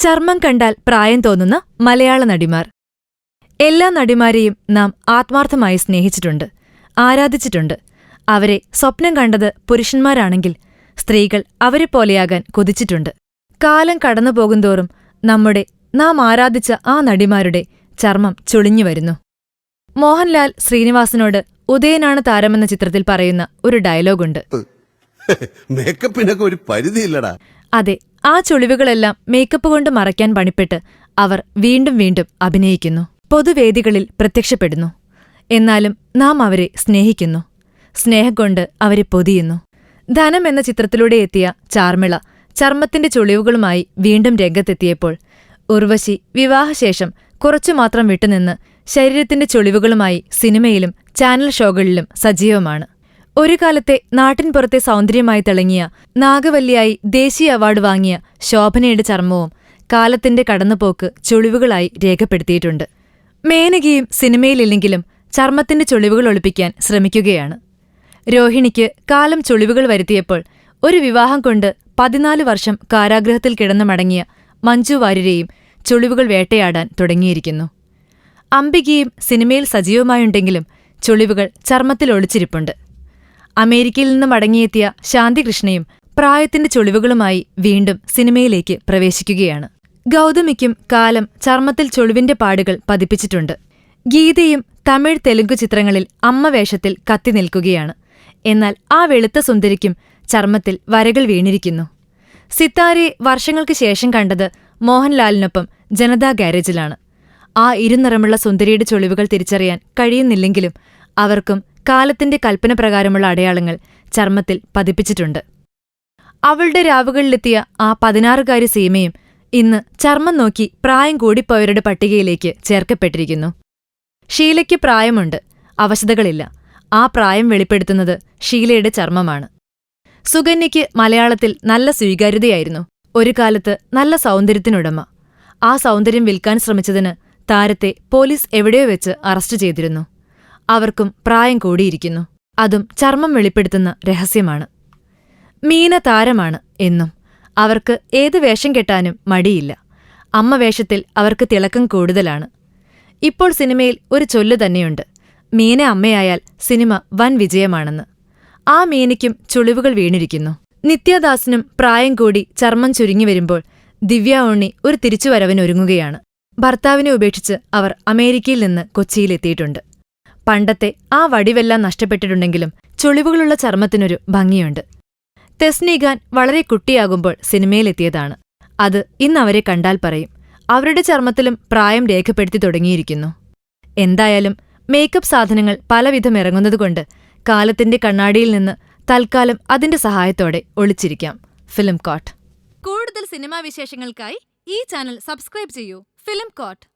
ചർമ്മം കണ്ടാൽ പ്രായം തോന്നുന്ന മലയാള നടിമാർ. എല്ലാ നടിമാരെയും നാം ആത്മാർത്ഥമായി സ്നേഹിച്ചിട്ടുണ്ട് ആരാധിച്ചിട്ടുണ്ട്. അവരെ സ്വപ്നം കണ്ടത് പുരുഷന്മാരാണെങ്കിൽ സ്ത്രീകൾ അവരെ അവരെപ്പോലെയാകാൻ കൊതിച്ചിട്ടുണ്ട്. കാലം കടന്നുപോകുന്തോറും നമ്മുടെ നാം ആരാധിച്ച ആ നടിമാരുടെ ചർമ്മം ചുളിഞ്ഞു വരുന്നു. മോഹൻലാൽ ശ്രീനിവാസനോട് ഉദയനാണ് താരമെന്ന ചിത്രത്തിൽ പറയുന്ന ഒരു ഡയലോഗുണ്ട്. മേക്കപ്പിനൊക്കെ ഒരു പരിധിയില്ലടാ. അതെ ആ ചുളിവുകളെല്ലാം മേക്കപ്പ് കൊണ്ട് മറയ്ക്കാൻ പണിപ്പെട്ട് അവർ വീണ്ടും വീണ്ടും അഭിനയിക്കുന്നു. പൊതുവേദികളിൽ പ്രത്യക്ഷപ്പെടുന്നു. എന്നാലും നാം അവരെ സ്നേഹിക്കുന്നു. സ്നേഹം കൊണ്ട് അവരെ പൊതിയുന്നു. ധനം എന്ന ചിത്രത്തിലൂടെ എത്തിയ ചാർമിള ചർമ്മത്തിന്റെ ചുളിവുകളുമായി വീണ്ടും രംഗത്തെത്തിയപ്പോൾ ഉർവശി വിവാഹശേഷം കുറച്ചുമാത്രം വിട്ടുനിന്ന് ശരീരത്തിന്റെ ചുളിവുകളുമായി സിനിമയിലും ചാനൽ ഷോകളിലും സജീവമാണ്. ഒരു കാലത്തെ നാട്ടിൻപുറത്തെ സൗന്ദര്യമായി തിളങ്ങിയ നാഗവല്ലിയായി ദേശീയ അവാർഡ് വാങ്ങിയ ശോഭനയുടെ ചർമ്മവും കാലത്തിന്റെ കടന്നുപോക്ക് ചുളിവുകളായി രേഖപ്പെടുത്തിയിട്ടുണ്ട്. മേനകയും സിനിമയിലില്ലെങ്കിലും ചർമ്മത്തിന്റെ ചുളിവുകൾ ഒളിപ്പിക്കാൻ ശ്രമിക്കുകയാണ്. രോഹിണിക്ക് കാലം ചുളിവുകൾ വരുത്തിയപ്പോൾ ഒരു വിവാഹം കൊണ്ട് പതിനാല് വർഷം കാരാഗ്രഹത്തിൽ കിടന്നു മടങ്ങിയ മഞ്ജു വാര്യരെയും ചുളിവുകൾ വേട്ടയാടാൻ തുടങ്ങിയിരിക്കുന്നു. അംബികയും സിനിമയിൽ സജീവമായുണ്ടെങ്കിലും ചുളിവുകൾ ചർമ്മത്തിൽ ഒളിച്ചിരിപ്പുണ്ട്. അമേരിക്കയിൽ നിന്ന് മടങ്ങിയെത്തിയ ശാന്തികൃഷ്ണയും പ്രായത്തിന്റെ ചൊളിവുകളുമായി വീണ്ടും സിനിമയിലേക്ക് പ്രവേശിക്കുകയാണ്. ഗൗതമിക്കും കാലം ചർമ്മത്തിൽ ചൊളിവിന്റെ പാടുകൾ പതിപ്പിച്ചിട്ടുണ്ട്. ഗീതയും തമിഴ് തെലുങ്ക് ചിത്രങ്ങളിൽ അമ്മ വേഷത്തിൽ കത്തി നിൽക്കുകയാണ്. എന്നാൽ ആ വെളുത്ത സുന്ദരിക്കും ചർമ്മത്തിൽ വരകൾ വീണിരിക്കുന്നു. സിത്താരെ വർഷങ്ങൾക്ക് ശേഷം കണ്ടത് മോഹൻലാലിനൊപ്പം ജനതാ ഗാരേജിലാണ്. ആ ഇരുനിറമുള്ള സുന്ദരിയുടെ ചൊളിവുകൾ തിരിച്ചറിയാൻ കഴിയുന്നില്ലെങ്കിലും അവർക്കും കാലത്തിന്റെ കൽപ്പന പ്രകാരമുള്ള അടയാളങ്ങൾ ചർമ്മത്തിൽ പതിപ്പിച്ചിട്ടുണ്ട്. അവളുടെ രാവുകളിലെത്തിയ ആ പതിനാറുകാരി സീമയും ഇന്ന് ചർമ്മം നോക്കി പ്രായം കൂടിപ്പോയവരുടെ പട്ടികയിലേക്ക് ചേർക്കപ്പെട്ടിരിക്കുന്നു. ഷീലയ്ക്ക് പ്രായമുണ്ട് അവശതകളില്ല. ആ പ്രായം വെളിപ്പെടുത്തുന്നത് ഷീലയുടെ ചർമ്മമാണ്. സുകന്യയ്ക്ക് മലയാളത്തിൽ നല്ല സ്വീകാര്യതയായിരുന്നു. ഒരു കാലത്ത് നല്ല സൗന്ദര്യത്തിനുടമ. ആ സൗന്ദര്യം വിൽക്കാൻ ശ്രമിച്ചതിന് താരത്തെ പോലീസ് എവിടെയോ വെച്ച് അറസ്റ്റ് ചെയ്തിരുന്നു. അവർക്കും പ്രായം കൂടിയിരിക്കുന്നു. അതും ചർമ്മം വെളിപ്പെടുത്തുന്ന രഹസ്യമാണ്. മീന താരമാണ് എന്നും അവർക്ക് ഏത് വേഷം കെട്ടാനും മടിയില്ല. അമ്മ വേഷത്തിൽ അവർക്ക് തിളക്കം കൂടുതലാണ്. ഇപ്പോൾ സിനിമയിൽ ഒരു ചൊല്ലു തന്നെയുണ്ട്. മീന അമ്മയായാൽ സിനിമ വൻ വിജയമാണെന്ന്. ആ മീനയ്ക്കും ചുളിവുകൾ വീണിരിക്കുന്നു. നിത്യദാസിനും പ്രായം കൂടി ചർമ്മം ചുരുങ്ങി വരുമ്പോൾ ദിവ്യ ഉണ്ണി ഒരു തിരിച്ചുവരവിനൊരുങ്ങുകയാണ്. ഭർത്താവിനെ ഉപേക്ഷിച്ച് അവർ അമേരിക്കയിൽ നിന്ന് കൊച്ചിയിലെത്തിയിട്ടുണ്ട്. പണ്ടത്തെ ആ വടിവെല്ലാം നഷ്ടപ്പെട്ടിട്ടുണ്ടെങ്കിലും ചുളിവുകളുള്ള ചർമ്മത്തിനൊരു ഭംഗിയുണ്ട്. തെസ്നീഖാൻ വളരെ കുട്ടിയാകുമ്പോൾ സിനിമയിലെത്തിയതാണ്. അത് ഇന്നവരെ കണ്ടാൽ പറയും. അവരുടെ ചർമ്മത്തിലും പ്രായം രേഖപ്പെടുത്തി തുടങ്ങിയിരിക്കുന്നു. എന്തായാലും മേക്കപ്പ് സാധനങ്ങൾ പലവിധം ഇറങ്ങുന്നതുകൊണ്ട് കാലത്തിന്റെ കണ്ണാടിയിൽ നിന്ന് തൽക്കാലം അതിന്റെ സഹായത്തോടെ ഒളിച്ചിരിക്കാം. Film coat. കൂടുതൽ സിനിമാ വിശേഷങ്ങൾക്കായി ഈ ചാനൽ സബ്സ്ക്രൈബ് ചെയ്യൂ. Film coat.